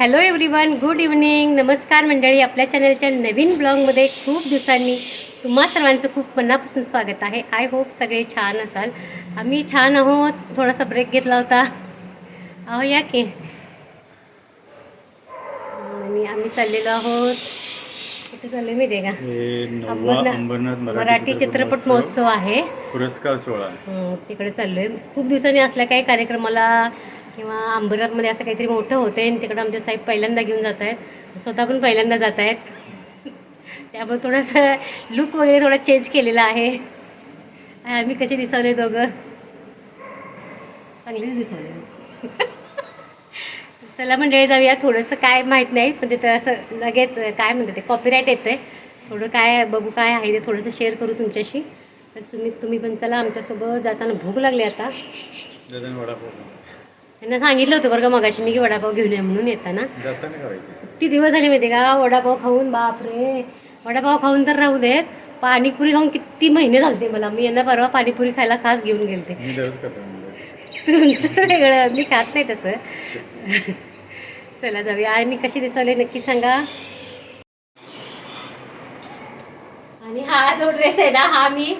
Hello everyone good evening नमस्कार मंडळी आपल्या चॅनलच्या नवीन ब्लॉगमध्ये खूप दिवसांनी तुम्हा सर्वांचं खूप मनापासून स्वागत आहे. आय होप सगळे छान असाल. आम्ही छान आहोत. थोडासा ब्रेक घेतला होता. अहो या की. आणि आम्ही चाललेलो आहोत. कुठे चालले माहिती आहे का अंबरनाथ- मराठी चित्रपट महोत्सव. आहे. पुरस्कार सोहळा. तिकडे चाललोय. खूप दिवसांनी असल्या काही कार्यक्रमाला किंवा अंबरनाथमध्ये असं काहीतरी मोठं होतंय आणि तिकडं आमचे साहेब पहिल्यांदा घेऊन जात आहेत स्वतः पण पहिल्यांदा जात आहेत त्यामुळे थोडंसं लुक वगैरे थोडा चेंज केलेला आहे. आम्ही कसे दिसवले दोघं? चांगलेच दिसवले. चला मंडळी जाऊया. थोडंसं काय माहीत नाही पण तिथं असं लगेच काय म्हणतात ते कॉपीराईट येतं आहे थोडं काय बघू काय आहे ते थोडंसं शेअर करू तुमच्याशी. तर तुम्ही तुम्ही पण चला. आमच्यासोबत जाताना भूक लागली आता. दादा वडापाव. त्यांना सांगितलं होतं बरं का मगाशी मी की वडापाव घेऊन ये म्हणून येताना किती दिवस झाले माहिती का वडापाव खाऊन बापरे वडापाव खाऊन तर राहू देत पाणीपुरी खाऊन किती महिने झालते मला मी यंदा परवा पाणीपुरी खायला खास घेऊन गेलते. तुमचं वेगळं मी खात नाही तसं चला जाऊया आणि मी कशी दिसवले नक्की सांगा आणि हा जो ड्रेस आहे ना हा मी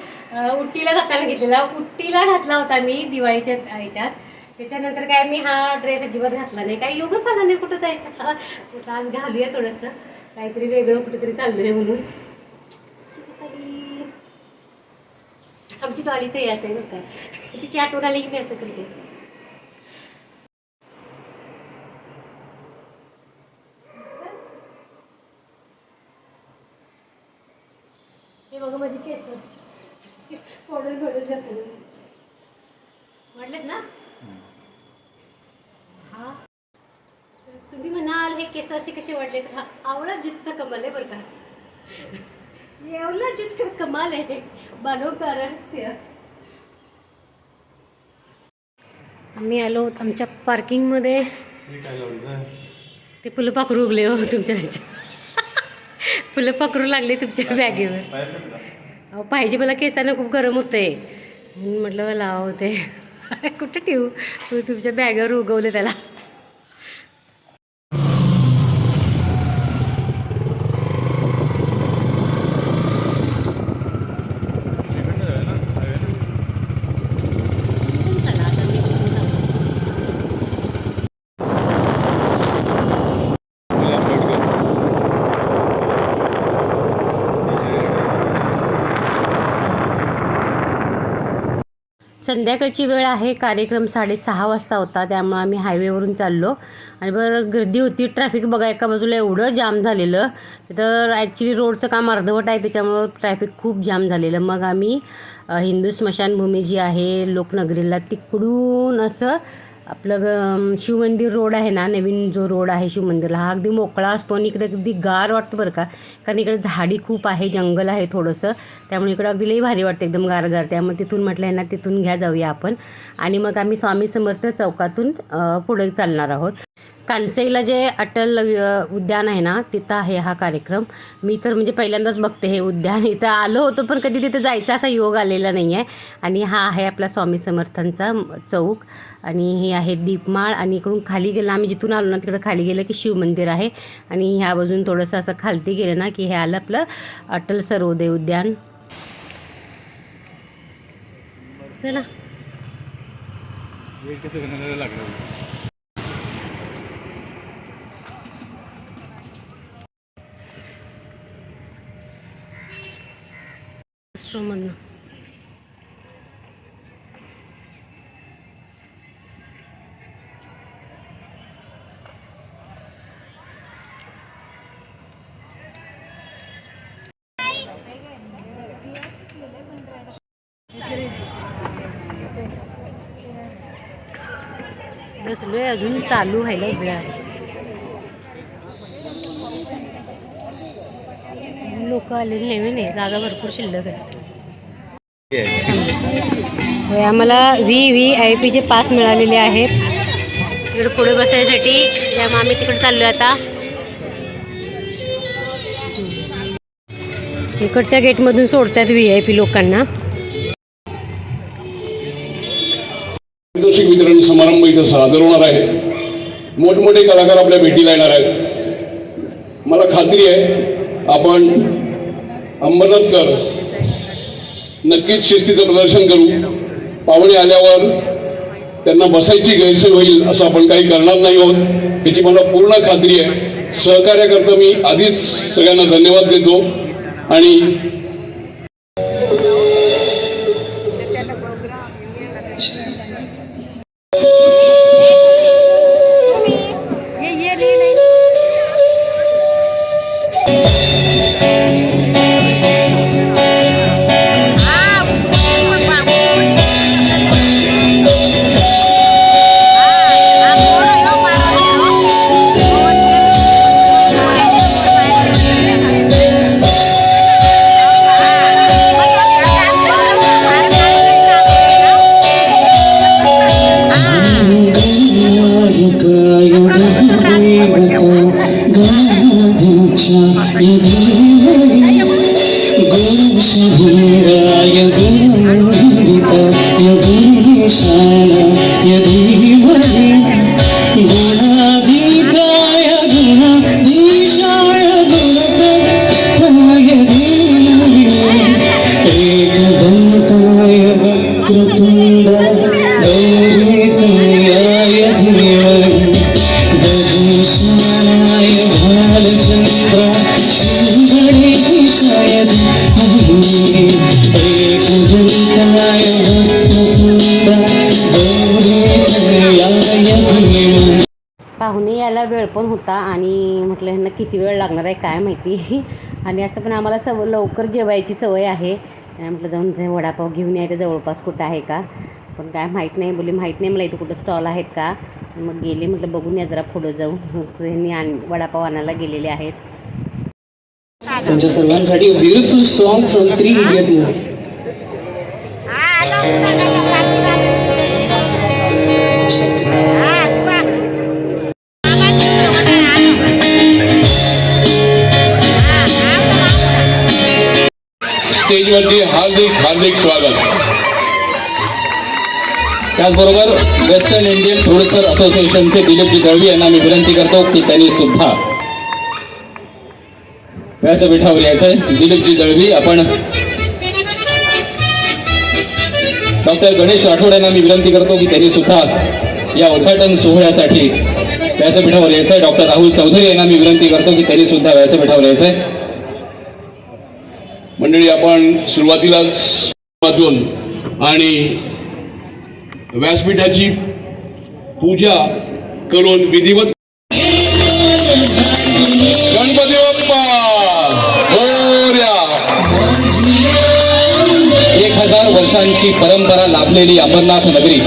उट्टीला जाताना घेतलेला उट्टीला घातला होता मी दिवाळीच्या ह्याच्यात त्याच्यानंतर काय मी हा ड्रेस अजिबात घातला नाही. काय योगच झाला नाही कुठं जायचं. कुठं आज घालूया थोडंसं. काहीतरी वेगळं कुठेतरी चाललंय म्हणून. आमची डॉलीचं हे असं आहे बरं काय तिची आठवण आली की मी असं करते हे बघा माझी केस फोडून फोडून जपून वाटलेत ना हा तर तुम्ही म्हणाल हे केस असे कसे वाढले तर हा आवळा ज्यूसचा कमाल आहे बरं का. एवढा ज्यूस का कमाल आहे. बनव का रहस्य. आम्ही आलो आमच्या पार्किंगमध्ये ते फुलं पाखरू ते फुलपाखरू उगले हो तुमच्या ह्याच्या. फुलपाखरू लागले तुमच्या बॅगेवर. अहो पाहिजे मला केसांना खूप गरम होतं म्हणून म्हटलं लाव ते. कुठं ठेवू? तू तुमच्या बॅगेवर उगवलं त्याला इकडनं जाऊया ना, जाऊया ना. चला आता मी कुठून जाऊ? मला upload कर. संध्याकाळची वेळ आहे. कार्यक्रम साडेसहा वाजता होता. त्यामुळे आम्ही हायवेवरून चाललो. आणि बरं गर्दी होती. ट्रॅफिक बघा एका बाजूला एवढं जाम झालेलं. तर ॲक्च्युली रोडचं काम अर्धवट आहे. त्याच्यामुळं ट्रॅफिक खूप जाम झालेलं. मग आम्ही हिंदू स्मशानभूमी जी आहे लोकनगरीला तिकडून असं आपलं ग शिवमंदिर रोड आहे ना नवीन जो रोड आहे शिवमंदिरला हा अगदी मोकळा असतो आणि इकडे अगदी गार वाटतं बरं का. कारण इकडे झाडी खूप आहे जंगल आहे थोडंसं. त्यामुळे इकडं अगदी लई भारी वाटतं एकदम गारगार. त्यामुळे तिथून म्हटलं आहे ना तिथून घ्या जाऊया आपण. आणि मग आम्ही स्वामी समर्थ चौकातून पुढे चालणार आहोत. कानसेला जे अटल उद्यान आहे ना तिथं आहे हा कार्यक्रम. मी तर म्हणजे पहिल्यांदाच बघते हे उद्यान. इथं आलो होतो पण कधी तिथे जायचा असा योग आलेला नाही आहे आणि हा आहे आपला स्वामी समर्थांचा चौक. आणि हे आहे दीपमाळ आणि इकडून खाली गेलं आम्ही जिथून आलो ना तिकडं खाली गेलं की शिवमंदिर आहे. आणि ह्या बाजून थोडंसं असं खालती गेलं ना की हे आलं आपलं अटल सर्वोदय उद्यान. चला. हे कसं बसलोय अजून चालू व्हायला उभ्या लोक आलेले नवीन आहे जागा भरपूर शिल्लक आहे. होय, आम्हाला व्ही व्ही आय पीचे पास मिळालेले आहेत. तिकडे पुढे बसायसाठी. त्यामुळे आम्ही तिकडे चाललोय आता. इकडच्या गेटमधून सोडतात व्ही आय पी लोकांना. पारितोषिक वितरण समारंभ इथं सादर होणार आहे. मोठमोठे कलाकार आपल्या भेटीला येणार आहेत. मला खात्री आहे आपण अंबरनाथकर नक्कीच शिस्तीचं प्रदर्शन करू. पाहुणे आल्यावर त्यांना बसायची गैरसोय होईल असं आपण काही करणार नाही आहोत. याची मला पूर्ण खात्री आहे. सहकार्याकरता मी आधीच सगळ्यांना धन्यवाद देतो. आणि धीमहि धीमहि एकदन्ताय धीमहि पाहुणे यायला वेळ पण होता आणि म्हटलं ह्यांना किती वेळ लागणार आहे काय माहिती. आणि असं पण आम्हाला सव लवकर जेवायची सवय आहे. आणि म्हटलं जाऊन जे वडापाव घेऊन यायचं जवळपास कुठं आहे का? पण काय माहीत नाही. बोली माहीत नाही मला इथं कुठं स्टॉल आहेत का? मग गेले म्हटलं बघून या जरा पुढं जाऊ मग ह्यांनी आण वडापाव आणायला गेलेले आहेत. तुमच्या सर्वांसाठी beautiful song from three idiot movie स्टेजवरती हार्दिक हार्दिक स्वागत. त्याचबरोबर वेस्टर्न इंडियन प्रोड्युसर असोसिएशनचे दिलीपजी दळवी यांना मी विनंती करतो की त्यांनी सुद्धा व्यासपीठावर यायचं आहे दिलीपजी दळवी आपण डॉक्टर गणेश राठोड यांना मी विनंती करतो की त्यांनी सुद्धा या उद्घाटन सोहळ्यासाठी व्यासपीठावर यायचं आहे डॉक्टर राहुल चौधरी यांना मी विनंती करतो की त्यांनी सुद्धा व्यासपीठावर यायचं आहे मंडळी आपण सुरुवातीलाच मधून आणि व्यासपीठाची पूजा करून विधिवत गणपती बाप्पा! हो एक हजार वर्षांची परंपरा लाभलेली अमरनाथ नगरी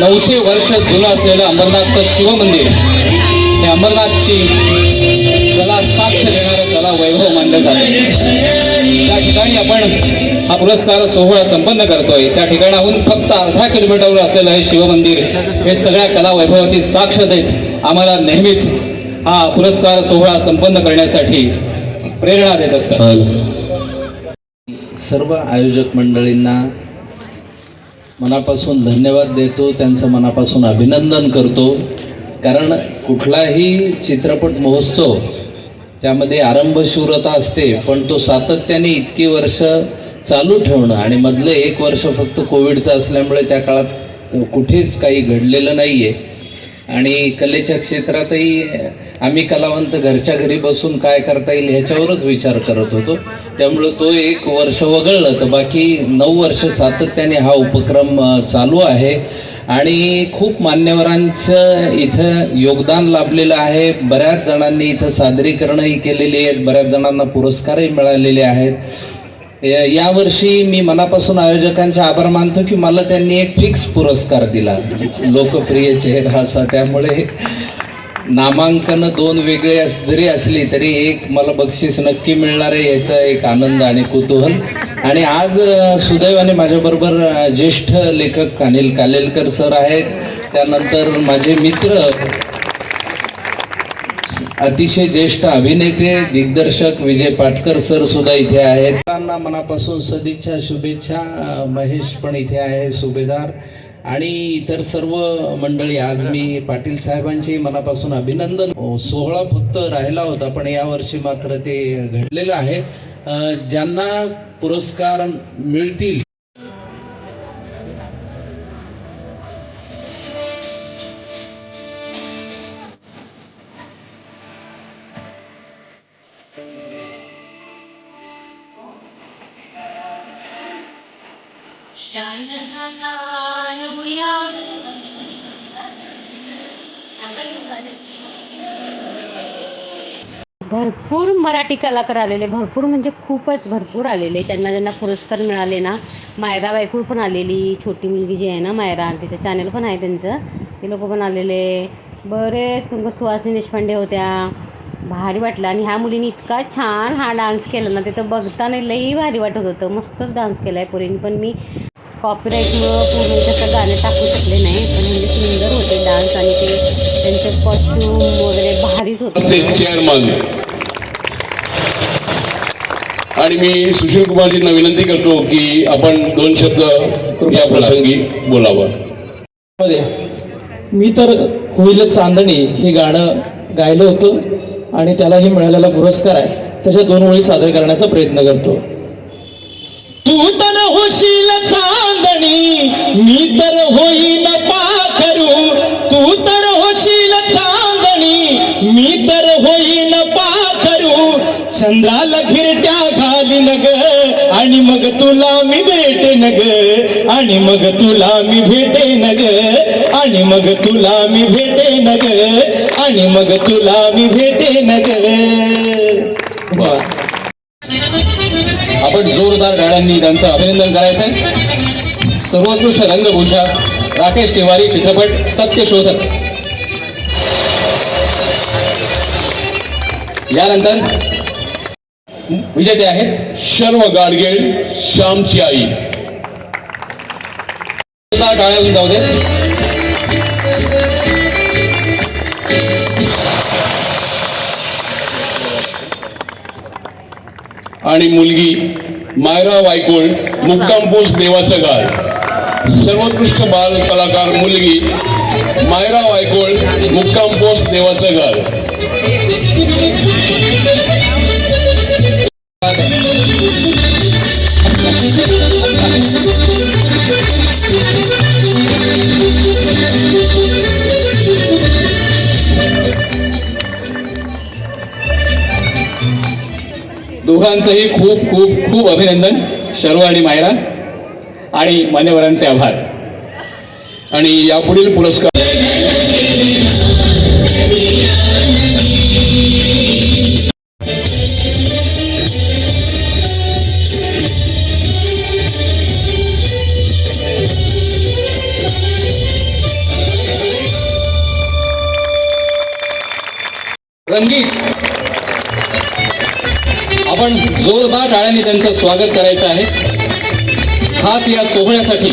नऊशे वर्ष जुनं असलेलं अमरनाथचं शिवमंदिर हे अमरनाथची हा पुरस्कार सोहळा संपन्न करतोय. त्या ठिकाणाहून फक्त अर्धा किलोमीटरवर असलेलं हे शिवमंदिर हे सगळ्या कला वैभवाची साक्ष देत आम्हाला नेहमीच हा पुरस्कार सोहळा संपन्न करण्यासाठी प्रेरणा देत असतं सर्व आयोजक मंडळींना मनापासून धन्यवाद देतो. त्यांचं मनापासून अभिनंदन करतो. कारण कुठलाही चित्रपट महोत्सव त्यामध्ये आरंभशूरता असते पण तो सातत्याने इतकी वर्ष चालू ठेवणं. आणि मधलं एक वर्ष फक्त कोविडचं असल्यामुळे त्या काळात कुठेच काही घडलेलं नाही आहे आणि कलेच्या क्षेत्रातही आम्ही कलावंत घरच्या घरी बसून काय करता येईल ह्याच्यावरच विचार करत होतो. त्यामुळं तो एक वर्ष वगळलं. तर बाकी नऊ वर्ष सातत्याने हा उपक्रम चालू आहे. आणि खूप मान्यवरांचं इथं योगदान लाभलेलं आहे. बऱ्याच जणांनी इथं सादरीकरणंही केलेली आहेत. बऱ्याच जणांना पुरस्कारही मिळालेले आहेत. यावर्षी मी मनापासून आयोजकांचे आभार मानतो की मला त्यांनी एक फिक्स पुरस्कार दिला. लोकप्रिय चेहरा असा. त्यामुळे नामांकन दोन वेगळे अस जरी असली तरी एक मला बक्षीस नक्की मिळणार आहे याचा एक आनंद आणि कुतूहल. आणि आज सुदैवाने माझ्याबरोबर ज्येष्ठ लेखक अनिल कालेलकर सर आहेत. त्यानंतर माझे मित्र अतिशय ज्येष्ठ अभिनेते दिग्दर्शक विजय पाटकर सर सुद्धा इथे आहेत. त्यांना मनापासून सदिच्छा शुभेच्छा. महेश पण इथे आहे सुभेदार. आणि इतर सर्व मंडळी आज मी पाटील साहेबांचे मनापासून अभिनंदन. सोहळा फक्त राहिला होता पण यावर्षी मात्र ते घडलेलं आहे. ज्यांना पुरस्कार मिळतील भरपूर मराठी कलाकार आलेले भरपूर म्हणजे खूपच भरपूर आलेले. त्यांना ज्यांना पुरस्कार मिळाले ना मायरा बायकूळ पण आलेली छोटी मुलगी जी आहे ना मायरा तिचं चॅनल पण आहे त्यांचं. ते लोक पण आलेले. बरेच तुमचं सुहासिनी देशपांडे होत्या. भारी वाटलं. आणि ह्या मुलीने इतका छान हा डान्स केला ना तिथं बघताना लई भारी वाटत होतं. मस्तच डान्स केला आहे पुरीने. पण मी कॉपीराईटमुळं पूर्ण तसं गाणं टाकू शकले नाही पण म्हणजे सुंदर होते डान्स आणि ते त्यांचे कॉस्ट्यूम वगैरे भारीच होते. चेअरमन आणि मी सुशील कुमारजींना विनंती करतो की आपण दोन शब्द या प्रसंगी बोलावं. मध्ये मी तर होईलच चांदणी हे गाणं गायलं होतं आणि त्यालाही मिळालेला पुरस्कार आहे. त्याच्या दोन ओळी सादर करण्याचा प्रयत्न करतो. तू तर होशील चांदणी मी तर होईन पाखरू तू तर होशील चांदणी मी तर होईन पाखरू. चंद्राला घिरट्या घालीन ग आणि मग तुला मी भेटेन ग आणि मग तुला मी भेटेन ग आणि मग तुला मी भेटेन ग आणि मग तुला मी भेटेन ग. आपण जोरदार गाड्यांनी त्यांचं अभिनंदन करायचं आहे सर्वोत्कृष्ट रंगभूषा राकेश तिवारी चित्रपट सत्यशोधक. यानंतर विजेते आहेत शर्व गाडगेळ श्यामची आई. जोरदार जाऊ दे. आणि मुलगी मायरा वायकोळ मुक्कामपूस देवाचं गाळ सर्वोत्कृष्ट बाल कलाकार मुलगी मायरा वायकोळ मुक्काम पोस्ट देवाचं गाव दोघांचंही खूप खूप खूप अभिनंदन शर्व आणि मायरा. आणि मान्यवरांचे आभार. आणि यापुढील पुरस्कार रंगीत. आपण जोरदार टाळ्यांनी त्यांचं स्वागत करायचं आहे. खास या सोहळ्यासाठी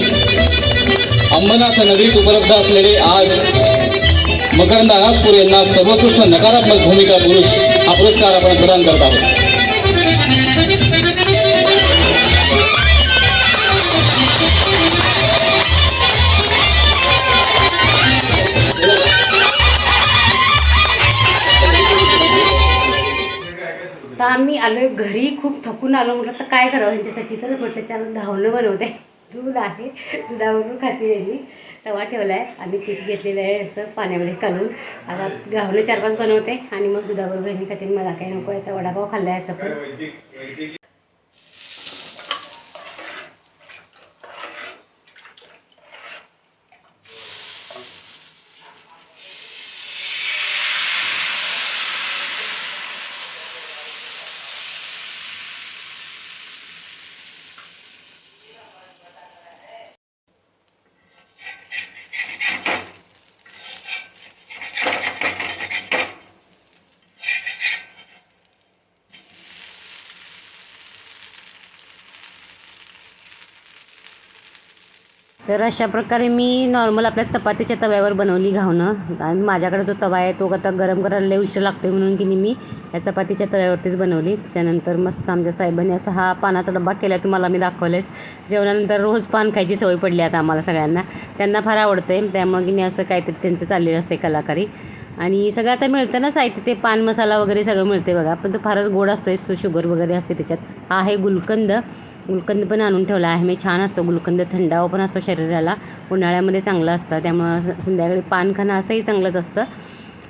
अंबरनाथ नगरीत उपलब्ध असलेले आज मकरंद अनासपूर यांना सर्वोत्कृष्ट नकारात्मक भूमिका पुरुष हा पुरस्कार आपण प्रदान करत आहोत. आलो आलोय घरी खूप थकून आलो म्हटलं तर काय करावं ह्यांच्यासाठी? तर म्हटलं चल धावणं बनवते दूध आहे दुधावरून खाती राहिली तवा ठेवला आहे आणि पीठ घेतलेलं आहे असं पाण्यामध्ये घालून आता घावणं चार पाच बनवते आणि मग दुधाबरोबर मी खाते. मला काही नको आहे तर वडापाव खाल्ला आहे असं पण. तर अशा प्रकारे मी नॉर्मल आपल्या चपातीच्या तव्यावर बनवली घावणं. आणि माझ्याकडे जो तवा आहे तो आता गरम करायला उशीर लागतो म्हणून की मी या चपातीच्या तव्यावरतीच बनवली. त्याच्यानंतर मस्त आमच्या साहेबांनी असा हा पानाचा डब्बा केला तुम्हाला मी दाखवलेच. जेवणानंतर रोज पान खायची सवय पडली आता आम्हाला सगळ्यांना. त्यांना फार आवडते त्यामुळे की मी असं काहीतरी त्यांचं चाललेलं असते कलाकारी. आणि सगळं आता मिळतं ना साहित्य ते पान मसाला वगैरे सगळं मिळते बघा. पण तो फारच गोड असतो सो शुगर वगैरे असते त्याच्यात. हा आहे गुलकंद. गुलकंद पण आणून ठेवला आहे. मी छान असतो गुलकंद थंडावा पण असतो शरीराला. उन्हाळ्यामध्ये चांगलं असतं. त्यामुळं संध्याकाळी पान खाणं असंही चांगलंच असतं.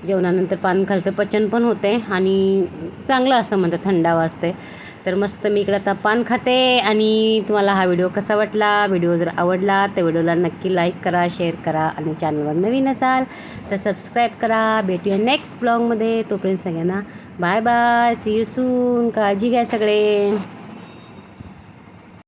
जेवणानंतर पान खालचं पचन पण होते आणि चांगलं असतं म्हणतात थंडावा असते. तर मस्त मी इकडं आता पान खाते आणि तुम्हाला हा व्हिडिओ कसा वाटला? व्हिडिओ जर आवडला तर व्हिडिओला नक्की लाईक करा शेअर करा आणि चॅनलवर नवीन असाल तर सबस्क्राईब करा. भेटूया नेक्स्ट ब्लॉगमध्ये. तोपर्यंत सगळ्यांना bye bye. See you soon काळजी घ्या सगळे.